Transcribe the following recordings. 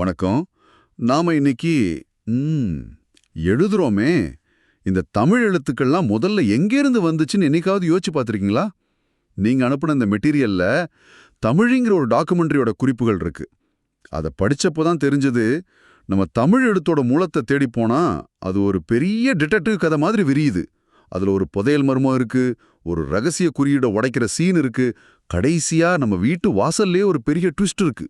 வணக்கம். நாம இன்னைக்கு ம், எழுதுறோமே. இந்த தமிழ் எழுத்துக்கள்லாம் முதல்ல எங்கேருந்து வந்துச்சுன்னு என்னைக்காவது யோசிச்சு பார்த்துருக்கீங்களா? நீங்க அனுப்பின இந்த மெட்டீரியல்ல தமிழிங்கிற ஒரு டாக்குமெண்ட்ரியோட குறிப்புகள் இருக்கு. அதை படித்தப்போ தான் தெரிஞ்சது நம்ம தமிழ் எழுத்தோட மூலத்தை தேடி போனா அது ஒரு பெரிய டிடெக்டிவ் கதை மாதிரி விரியுது. அதுல ஒரு புதையல் மர்மம் இருக்கு ஒரு ரகசிய குறியீட உடைக்கிற சீன் இருக்கு கடைசியா நம்ம வீட்டு வாசல்லே ஒரு பெரிய ட்விஸ்ட் இருக்கு.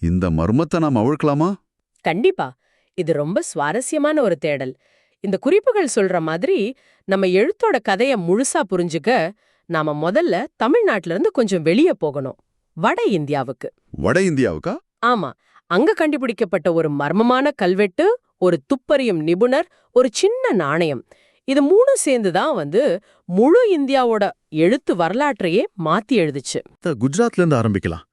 இந்த மர்மத்தை நாம் அவிழ்க்கலாமா? கண்டிப்பா. இது ரொம்ப சுவாரஸ்யமான ஒரு தேடல். இந்த குறிப்புகள் சொல்ற மாதிரி நம்ம எழுத்தோட கதைய முழுசா புரிஞ்சுக்க நாம முதல்ல தமிழ்நாட்டுல இருந்து கொஞ்சம் வெளிய போகணும். வட இந்தியாவுக்கு. வட இந்தியாவுக்கா? ஆமா. அங்க கண்டுபிடிக்கப்பட்ட ஒரு மர்மமான கல்வெட்டு ஒரு துப்பறியும் நிபுணர் ஒரு சின்ன நாணயம். இது மூணும் சேர்ந்து தான் வந்து முழு இந்தியாவோட எழுத்து வரலாற்றையே மாத்தி எழுதுச்சு. த- குஜராத்ல இருந்து ஆரம்பிக்கலாம்.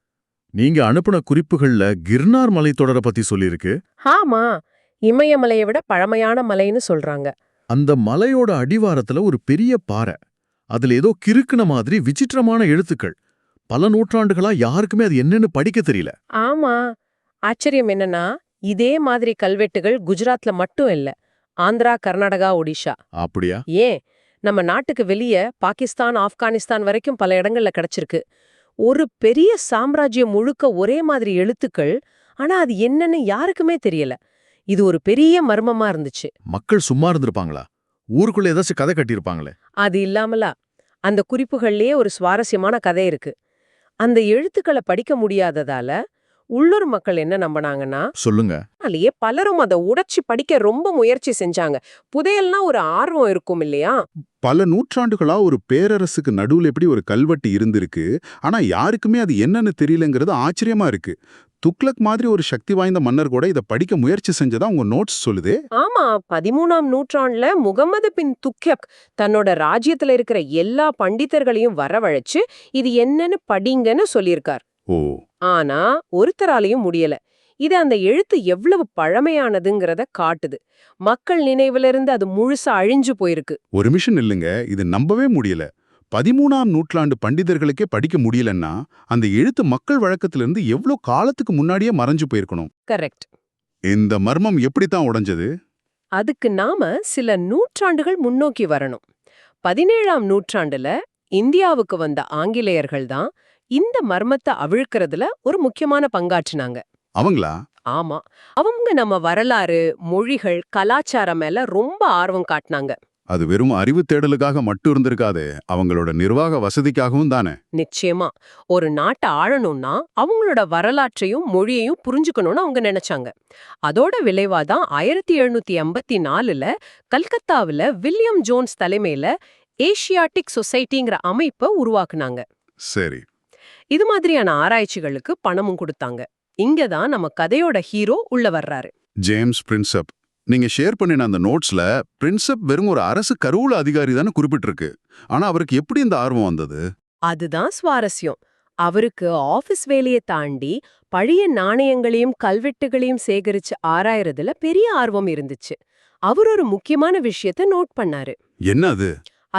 நீங்க அனுப்புன குறிப்புகள்ல கிர்னார் மலைத்தொடரை பத்தி சொல்லியிருக்கு. ஆமா. இமயமலையை விட பழமையான மலைன்னு சொல்றாங்க. அந்த மலையோட அடிவாரத்துல ஒரு பெரிய பாறை. அதுல ஏதோ கிறுக்குன மாதிரி விசித்திரமான எழுத்துக்கள். பல நூற்றாண்டுகளா யாருக்குமே அது என்னன்னு படிக்க தெரியல. ஆமா. ஆச்சரியம் என்னன்னா இதே மாதிரி கல்வெட்டுகள் குஜராத்ல மட்டும் இல்ல. ஆந்திரா கர்நாடகா ஒடிஷா. அப்படியா? ஏன்? நம்ம நாட்டுக்கு வெளிய பாகிஸ்தான் ஆப்கானிஸ்தான் வரைக்கும் பல இடங்கள்ல கிடைச்சிருக்கு. ஒரு பெரிய சாம்ராஜ்யம் முழுக்க ஒரே மாதிரி எழுத்துக்கள் ஆனா அது என்னன்னு யாருக்குமே தெரியல. இது ஒரு பெரிய மர்மமா இருந்துச்சு. மக்கள் சும்மா இருந்திருப்பாங்களா? ஊருக்குள்ள ஏதாச்சும் கதை கட்டியிருப்பாங்களே? அது இல்லாமலா அந்த குறிப்புகள்லயே ஒரு சுவாரஸ்யமான கதை இருக்கு. அந்த எழுத்துக்களை படிக்க முடியாததால உள்ளூர் மக்கள் என்ன நம்பினாங்கன்னா சொல்லுங்க. அதனாலேயே பலரும் அதை உடைச்சு படிக்க ரொம்ப முயற்சி செஞ்சாங்க. புதையல்னா ஒரு ஆர்வம் இருக்கும் இல்லையா? பல நூற்றாண்டுகளா ஒரு பேரரசுக்கு நடுவுல எப்படி ஒரு கல்வெட்டு இருந்திருக்கு ஆனா யாருக்குமே அது என்னன்னு தெரியலங்கிறது ஆச்சரியமா இருக்கு. துக்ளக் மாதிரி ஒரு சக்தி வாய்ந்த மன்னர் கூட இதை படிக்க முயற்சி செஞ்சதா உங்க நோட்ஸ் சொல்லுதே? ஆமா பதிமூணாம் நூற்றாண்டுல முகமது பின் துக்யக் தன்னோட ராஜ்யத்துல இருக்கிற எல்லா பண்டிதர்களையும் வரவழைச்சு இது என்னன்னு படிங்கன்னு சொல்லியிருக்கார். ஓ. ஆனா ஒருத்தராலையும் முடியல. இது அந்த எழுத்து எவ்வளவு பழமையானதுங்கிறத காட்டுது. மக்கள் நினைவுல இருந்து அது முழுசா அழிஞ்சு போயிருக்கு. ஒரு மிஷன் இல்லைங்க. இது நம்பவே முடியல. பதிமூணாம் நூற்றாண்டு பண்டிதர்களுக்கே படிக்க முடியலன்னா அந்த எழுத்து மக்கள் வழக்கத்திலிருந்து எவ்வளோ காலத்துக்கு முன்னாடியே மறைஞ்சு போயிருக்கணும். கரெக்ட். இந்த மர்மம் எப்படித்தான் உடைஞ்சது? அதுக்கு நாம சில நூற்றாண்டுகள் முன்னோக்கி வரணும். பதினேழாம் நூற்றாண்டுல இந்தியாவுக்கு வந்த ஆங்கிலேயர்கள் தான் இந்த மர்மத்தை அவிழ்க்கிறதுல ஒரு முக்கியமான பங்காற்றினாங்க. அவங்களா? ஆமா. அவங்க நம்ம வரலாறு மொழிகள் கலாச்சாரம் மேல ரொம்ப ஆர்வம் காட்டினாங்க. அது வெறும் அறிவு தேடலுக்காக மட்டும் இருந்திருக்காது அவங்களோட நிர்வாக வசதிக்காகவும் தானே? நிச்சயமா. ஒரு நாட்டை ஆளணும்னா அவங்களோட வரலாற்றையும் மொழியையும் புரிஞ்சுக்கணும்னு அவங்க நினைச்சாங்க. அதோட விளைவாதான் ஆயிரத்தி எழுநூத்தி எண்பத்தி நாலுல கல்கத்தாவுல வில்லியம் ஜோன்ஸ் தலைமையில ஏஷியாட்டிக் சொசைட்டிங்கிற அமைப்பை உருவாக்குனாங்க. சரி. இது மாதிரியான ஆராய்ச்சிகளுக்கு பணமும் கொடுத்தாங்க. இங்க தான் நம்ம கதையோட ஹீரோ உள்ள வர்றாரு. ஜேம்ஸ் பிரின்சப் நீங்க ஷேர் பண்ணின அந்த நோட்ஸ்ல பிரின்சப் வெறும் ஒரு அரசு கருவூல அதிகாரி தானே குறிப்பிட்டிருக்கு. ஆனா அவருக்கு எப்படி இந்த ஆர்வம் வந்தது? அதுதான் சுவாரஸ்யம். அவருக்கு ஆபீஸ் வேலையை தாண்டி பழைய நாணயங்களையும் கல்வெட்டுகளையும் சேகரிச்சு ஆராயறதுல பெரிய ஆர்வம் இருந்துச்சு. அவர் ஒரு முக்கியமான விஷயத்த நோட் பண்ணாரு. என்ன அது?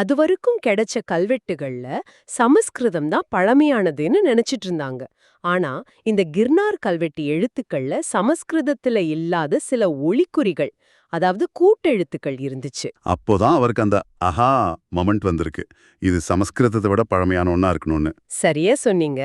அதுவரைக்கும் கிடைச்ச கல்வெட்டுகள்ல சமஸ்கிருதம் தான் பழமையானதுன்னு நினைச்சிட்டு இருந்தாங்க. ஆனா இந்த கிர்னார் கல்வெட்டு எழுத்துக்கள்ல சமஸ்கிருதத்துல இல்லாத சில ஒளிக்குறிகள் அதாவது கூட்டெழுத்துக்கள் இருந்துச்சு. அப்போதான் அவருக்கு அந்த அஹா மொமெண்ட் வந்திருக்கு. இது சமஸ்கிருதத்தை விட பழமையான ஒண்ணா இருக்கணும்னு. சரியா சொன்னீங்க.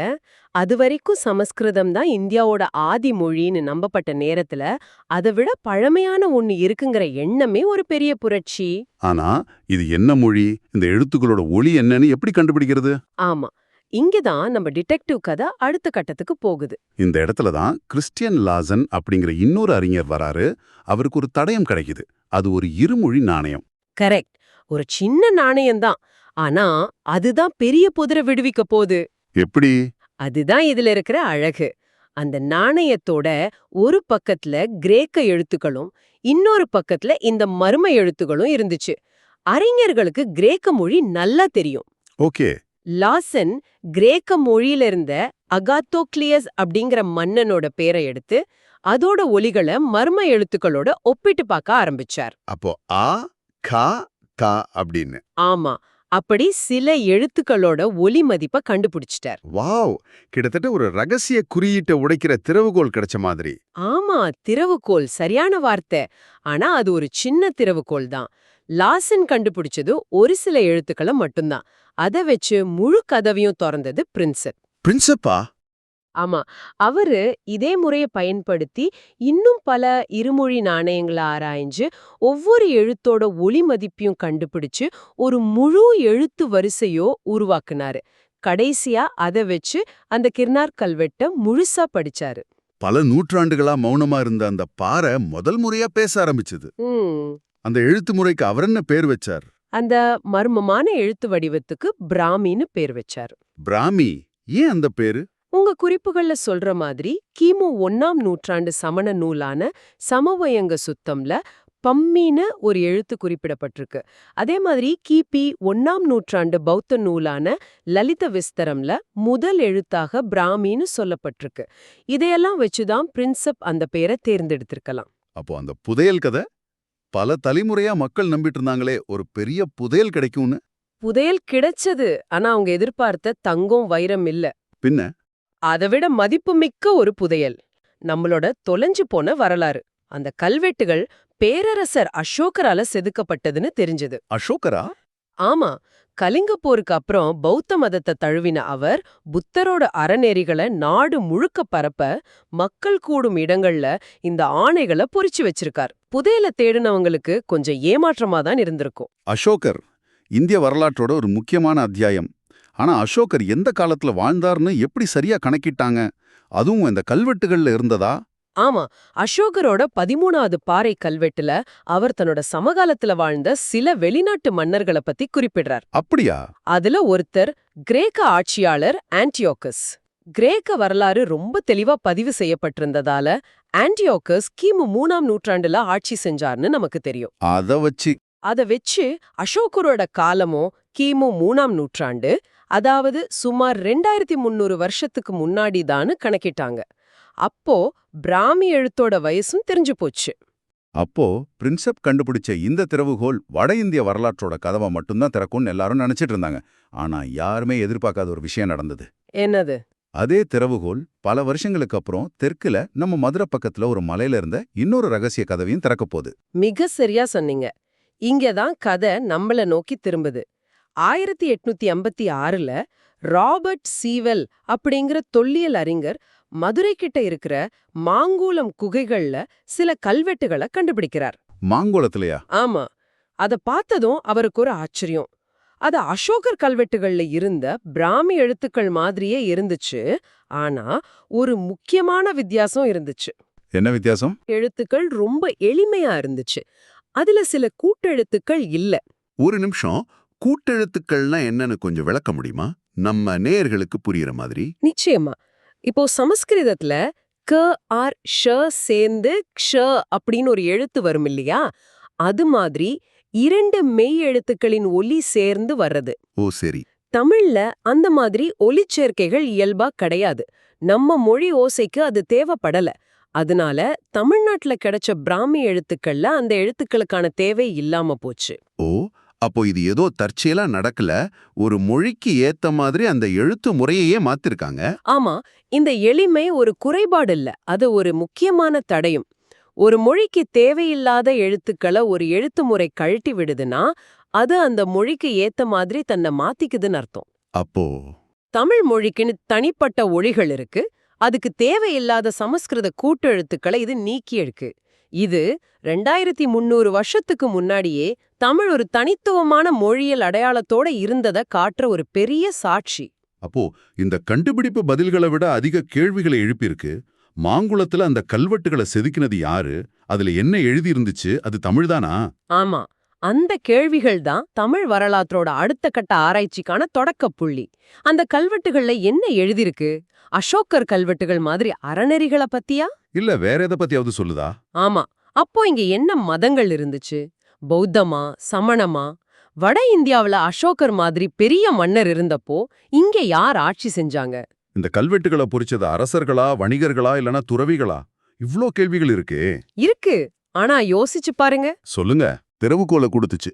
அது வரைக்கும் சமஸ்கிருதம் தான் இந்தியாவோட ஆதி மொழின்னு நம்பப்பட்ட நேரத்துல அதை விட பழமையான ஒண்ணு இருக்குங்கிற எண்ணமே ஒரு பெரிய புரட்சி. ஆனா இது என்ன மொழி? இந்த எழுத்துக்களோட ஒளி என்னன்னு எப்படி கண்டுபிடிக்கிறது? ஆமா. இங்கதான் நம்ம டிடெக்டிவ் கதை அடுத்த கட்டத்துக்கு போகுது. இந்த இடத்துல தான் கிறிஸ்டியன் லாசன் அப்படிங்கிற இன்னொரு அறிஞர் வராரு. அவருக்கு ஒரு தடயம் கிடைக்குது. அது ஒரு இருமொழி நாணயம். கரெக்ட். ஒரு சின்ன நாணயம்தான். ஆனா அதுதான் பெரிய புதிரை விடுவிக்க போகுது. எப்படி? அதுதான் இதுல இருக்கிற அழகு. அந்த நாணயத்தோட ஒரு பக்கத்துல கிரேக்க எழுத்துக்களும் இன்னொரு பக்கத்துல இந்த மர்ம எழுத்துக்களும் இருந்துச்சு. அறிஞர்களுக்கு கிரேக்க மொழி நல்லா தெரியும். ஓகே. லாசன் கிரேக்க மொழியில இருந்த அகாத்தோக்ளியஸ் அப்படிங்கிற மன்னனோட பேரை எடுத்து அதோட ஒலிகளை மர்ம எழுத்துக்களோட ஒப்பிட்டு பார்க்க ஆரம்பிச்சார். அப்போ ஆ கா கா அப்படின்னு. ஆமா. அப்படி சில எழுத்துக்களோட ஒலி மதிப்பை கண்டுபிடிச்சிட்டார். வாவ்! கிட்டத்தட்ட ஒரு ரகசிய குறியீட்டை உடைக்கிற திறவுகோல் கிடைச்ச மாதிரி. ஆமா திறவுகோல். சரியான வார்த்தை. ஆனா அது ஒரு சின்ன திறவுகோல் தான். லாசன் கண்டுபிடிச்சது ஒரு சில எழுத்துக்களை மட்டும்தான். அத வச்சு முழு கதவையும் திறந்தது பிரின்செப் பிரின்சப்பா ஆமா. அவரு இதே முறைய பயன்படுத்தி இன்னும் பல இருமொழி நாணயங்களை ஆராய்ஞ்சு ஒவ்வொரு எழுத்தோட ஒலி மதிப்பையும் கண்டுபிடிச்சு ஒரு முழு எழுத்து வரிசையோ உருவாக்குனாரு. கடைசியா அத வச்சு அந்த கிர்னார் கல்வெட்ட முழுசா படிச்சாரு. பல நூற்றாண்டுகளா மௌனமா இருந்த அந்த பாறை முதல் முறையா பேச ஆரம்பிச்சது. அந்த எழுத்து முறைக்கு அவர் என்ன பேர் வச்சார்? அந்த மர்மமான எழுத்து வடிவத்துக்கு பிராமின்னு பேர் வச்சாரு. பிராமி. ஏன் அந்த பேரு? உங்க குறிப்புகள்ல சொல்ற மாதிரி கிமு ஒன்னாம் நூற்றாண்டு சமண நூலான சமவயங்க சுத்தம்ல பம்மின்னு ஒரு எழுத்து குறிப்பிடப்பட்டிருக்கு. அதே மாதிரி கிபி ஒன்னாம் நூற்றாண்டு பௌத்த நூலான லலித விஸ்தரம்ல முதல் எழுத்தாக பிராமின்னு சொல்லப்பட்டிருக்கு. இதையெல்லாம் வச்சுதான் பிரின்சப் அந்த பேரை தேர்ந்தெடுத்திருக்கலாம். அப்போ அந்த புதையல் கதை பல தலைமுறையா மக்கள் நம்பிட்டு இருந்தாங்களே ஒரு பெரிய புதையல் கிடைக்கும்னு. புதையல் கிடைச்சது ஆனா அவங்க எதிர்பார்த்த தங்கம் வைரம் இல்ல. பின்ன? அதைவிட மதிப்புமிக்க ஒரு புதையல். நம்மளோட தொலைஞ்சு போன வரலாறு. அந்த கல்வெட்டுகள் பேரரசர் அசோகரால செதுக்கப்பட்டதுன்னு தெரிஞ்சது. அசோகரா? ஆமா. கலிங்க போருக்கு அப்புறம் பௌத்த மதத்தை தழுவின அவர் புத்தரோட அறநெறிகளை நாடு முழுக்க பரப்ப மக்கள் கூடும் இடங்கள்ல இந்த ஆணைகளை பொறிச்சு வச்சிருக்கார். புதையல தேடினவங்களுக்கு கொஞ்சம் ஏமாற்றமா தான் இருந்திருக்கும். அசோகர் இந்திய வரலாற்றோட ஒரு முக்கியமான அத்தியாயம். ஆனா அசோகர் எந்த காலத்துல வாழ்ந்தார்னு எப்படி சரியா கணக்கிட்டாங்க? அதுவும் இந்த கல்வெட்டுகள்ல இருந்ததா? ஆமா அசோகரோட பதிமூணாவது பாறை கல்வெட்டுல அவர் தன்னோட சமகாலத்துல வாழ்ந்த சில வெளிநாட்டு மன்னர்களை பத்தி குறிப்பிடுறார். அப்படியா? அதுல ஒருத்தர் கிரேக்க ஆட்சியாளர் ஆன்டியோக்கஸ் கிரேக்க வரலாறு ரொம்ப தெளிவா பதிவு செய்யப்பட்டிருந்ததால ஆன்டியோக்கஸ் கிமு மூணாம் நூற்றாண்டுல ஆட்சி செஞ்சார்னு நமக்கு தெரியும். அத வச்சு. அத வச்சு அசோகரோட காலமோ கிமு மூணாம் நூற்றாண்டு அதாவது சுமார் ரெண்டாயிரத்தி முந்நூறு வருஷத்துக்கு முன்னாடி கணக்கிட்டாங்க. அப்போ பிராமி எழுத்தோட வயசும் தெரிஞ்சு போச்சு. அப்போ பிரின்சப் கண்டுபிடிச்ச இந்த திறவுகோல் வட இந்திய வரலாற்றோட கதவை மட்டும்தான் திறக்கும்னு எல்லாரும் நினைச்சிட்டு இருந்தாங்க. ஆனா யாருமே எதிர்பார்க்காத ஒரு விஷயம் நடந்தது. என்னது? அதே திறவுகோல் பல வருஷங்களுக்கு அப்புறம் தெற்குல நம்ம மதுரை பக்கத்துல ஒரு மலையில இருந்த இன்னொரு ரகசிய கதவையும் திறக்க போகுது. மிக சரியா சொன்னீங்க. இங்கதான் கதை நம்மள நோக்கி திரும்புது. ஆயிரத்தி எட்நூத்தி ஐம்பத்தி ஆறுல ராபர்ட் சீவெல் அப்படிங்கிற தொல்லியல் அறிஞர் மதுரை கிட்ட இருக்கிற மாங்கூலம் குகைகள்ல சில கல்வெட்டுகளை கண்டுபிடிக்கிறார். மாங்குளத்திலயா ஆமா. அத பார்த்ததும் அவருக்கு ஒரு ஆச்சரியம். அது அசோகர் கல்வெட்டுகள்ல இருந்த பிராமி எழுத்துக்கள் மாதிரியே இருந்துச்சு. ஆனா ஒரு முக்கியமான வித்தியாசம் இருந்துச்சு. என்ன வித்தியாசம்? எழுத்துக்கள் ரொம்ப எளிமையா இருந்துச்சு. அதுல சில கூட்டெழுத்துக்கள் இல்ல. ஒரு நிமிஷம். கூட்டெழுத்துக்கள்னா என்னன்னு கொஞ்சம் விளக்க முடியுமா? நம்ம நேயர்களுக்கு புரியுற மாதிரி. நிச்சயமா. இப்போ சமஸ்கிருதத்துல க ஆர் ஷ சேர்ந்து க்ஷ அப்படின்னு ஒரு எழுத்து வரும் இல்லையா? அது மாதிரி இரண்டு மெய் எழுத்துக்களின் ஒலி சேர்ந்து வர்றது. ஓ சரி. தமிழ்ல அந்த மாதிரி ஒலிச்சேர்க்கைகள் இயல்பா கிடையாது. நம்ம மொழி ஓசைக்கு அது தேவைப்படல. அதனால தமிழ்நாட்டுல கிடைச்ச பிராமி எழுத்துக்கள்ல அந்த எழுத்துக்களுக்கான தேவை இல்லாம போச்சு. ஓ அப்போ இது ஏதோ தற்செயலா நடக்கல. ஒரு மொழிக்கு ஏத்த மாதிரி அந்த எழுத்து முறையையே மாத்திருக்காங்க. ஆமா இந்த எளிமை ஒரு குறைபாடு இல்ல. அது ஒரு முக்கியமான தடையும். ஒரு மொழிக்கு தேவையில்லாத எழுத்துக்களை ஒரு எழுத்து முறை கழட்டி விடுதுன்னா அது அந்த மொழிக்கு ஏத்த மாதிரி தன்னை மாத்திக்குதுன்னு அர்த்தம். அப்போ? தமிழ் மொழிக்குன்னு தனிப்பட்ட ஒளிகள் இருக்கு. அதுக்கு தேவையில்லாத சமஸ்கிருத கூட்டெழுத்துக்களை இது நீக்கி எடுக்கு இது ரெண்டாயிரத்தி முந்நூறு வருஷத்துக்கு முன்னாடியே தமிழ் ஒரு தனித்துவமான மொழியல் அடையாளத்தோட இருந்தத காட்டுற ஒரு பெரிய சாட்சி. அப்போ இந்த கண்டுபிடிப்பு பதில்களை விட அதிக கேள்விகளை எழுப்பியிருக்கு. மாங்குளத்துல அந்த கல்வெட்டுகளை செதுக்கினது யாரு? அதுல என்ன எழுதி இருந்துச்சு அது தமிழ்தானா ஆமா. அந்த கேள்விகள் தான் தமிழ் வரலாற்றோட அடுத்த கட்ட ஆராய்ச்சிக்கான தொடக்க புள்ளி. அந்த கல்வெட்டுகள்ல என்ன எழுதிருக்கு அசோக்கர் கல்வெட்டுகள் மாதிரி அறநெறிகளை பத்தியா? இல்ல வேற எதை பத்தியாவது சொல்லுதா? ஆமா. அப்போ இங்க என்ன மதங்கள் இருந்துச்சு? பௌத்தமா சமணமா? வட இந்தியாவுல அசோகர் மாதிரி பெரிய மன்னர் இருந்தப்போ இங்க யார் ஆட்சி செஞ்சாங்க? இந்த கல்வெட்டுகளை பொறிச்சது அரசர்களா வணிகர்களா இல்லனா துறவிகளா? இவ்ளோ கேள்விகள் இருக்கே. இருக்கு. ஆனா யோசிச்சு பாருங்க. சொல்லுங்க. திறவுகோலை கொடுத்துச்சு.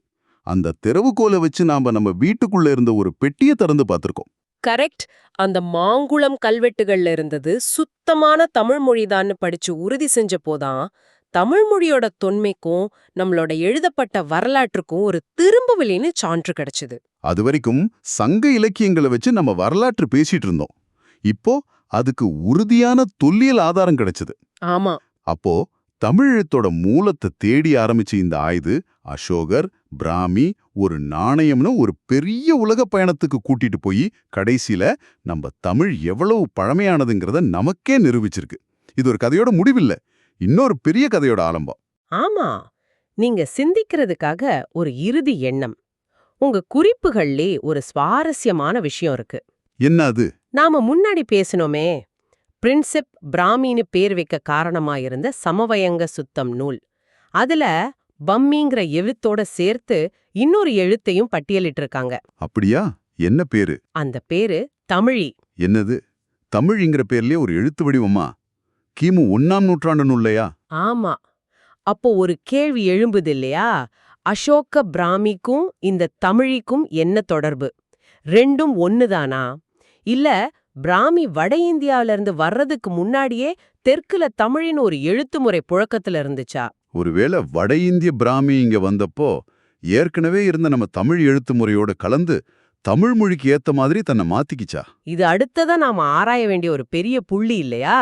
அந்த திறவுகோலை வச்சு நாம நம்ம வீட்டுக்குள்ள இருந்த ஒரு பெட்டியை திறந்து பார்த்திருக்கோம். கரெக்ட். அந்த மாங்குளம் கல்வெட்டுகள்ல இருந்தது சுத்தமான தமிழ் மொழிதான்னு படிச்சு உறுதி செஞ்ச போதான் தமிழ் மொழியோட தொன்மைக்கும் நம்மளோட எழுதப்பட்ட வரலாற்றுக்கும் ஒரு திரும்புவலின்னு சான்று கிடைச்சது. அது வரைக்கும் சங்க இலக்கியங்களை வச்சு நம்ம வரலாற்று பேசிட்டு இருந்தோம். இப்போ அதுக்கு உறுதியான தொல்லியல் ஆதாரம் கிடைச்சது. ஆமா. அப்போ தமிழ் எழுத்தோட மூலத்தை தேடி ஆரம்பிச்ச இந்த ஆயுது அசோகர் பிராமி ஒரு நாணயம்னு ஒரு பெரிய உலக பயணத்துக்கு கூட்டிட்டு போய் கடைசியில நம்ம தமிழ் எவ்வளவு பழமையானதுங்கிறத நமக்கே நிரூபிச்சிருக்கு. இது ஒரு கதையோட முடிவில்ல இன்னொரு பெரிய கதையோட ஆரம்பம். ஆமா நீங்க சிந்திக்கிறதுக்காக ஒரு இறுதி எண்ணம். உங்க குறிப்புகள்லே ஒரு சுவாரஸ்யமான விஷயம் இருக்கு. என்ன அது? நாம முன்னாடி பேசினோமே பிரின்சிப் பிராமின்னு பேர் வைக்க காரணமா இருந்த சமவயங்க சுத்தம் நூல். அதுல பம்மிங்கிற எழுத்தோட சேர்த்து இன்னொரு எழுத்தையும் பட்டியலிட்டிருக்காங்க. அப்படியா? என்ன பேரு? அந்த பேரு தமிழி. என்னது? தமிழ்ங்கிற பேர்லயே ஒரு எழுத்து வடிவமா? கிமு ஒன்னாம் நூற்றாண்டு நூல்லையா? ஆமா. அப்போ ஒரு கேள்வி எழும்புது இல்லையா? அசோக பிராமிக்கும் இந்த தமிழிக்கும் என்ன தொடர்பு? ரெண்டும் ஒண்ணுதானா இல்ல பிராமி வட இந்தியாவில இருந்து வர்றதுக்கு முன்னாடியே தெற்குல தமிழின் ஒரு எழுத்துமுறை புழக்கத்துல இருந்துச்சா? ஒருவேளை வட இந்திய பிராமி இங்க வந்தப்போ ஏற்கனவே இருந்த நம்ம தமிழ் எழுத்து முறையோட கலந்து தமிழ் மொழிக்கு ஏத்த மாதிரி தன்னை மாத்திக்கிச்சா? இது அடுத்ததா நாம ஆராய வேண்டிய ஒரு பெரிய புள்ளி இல்லையா?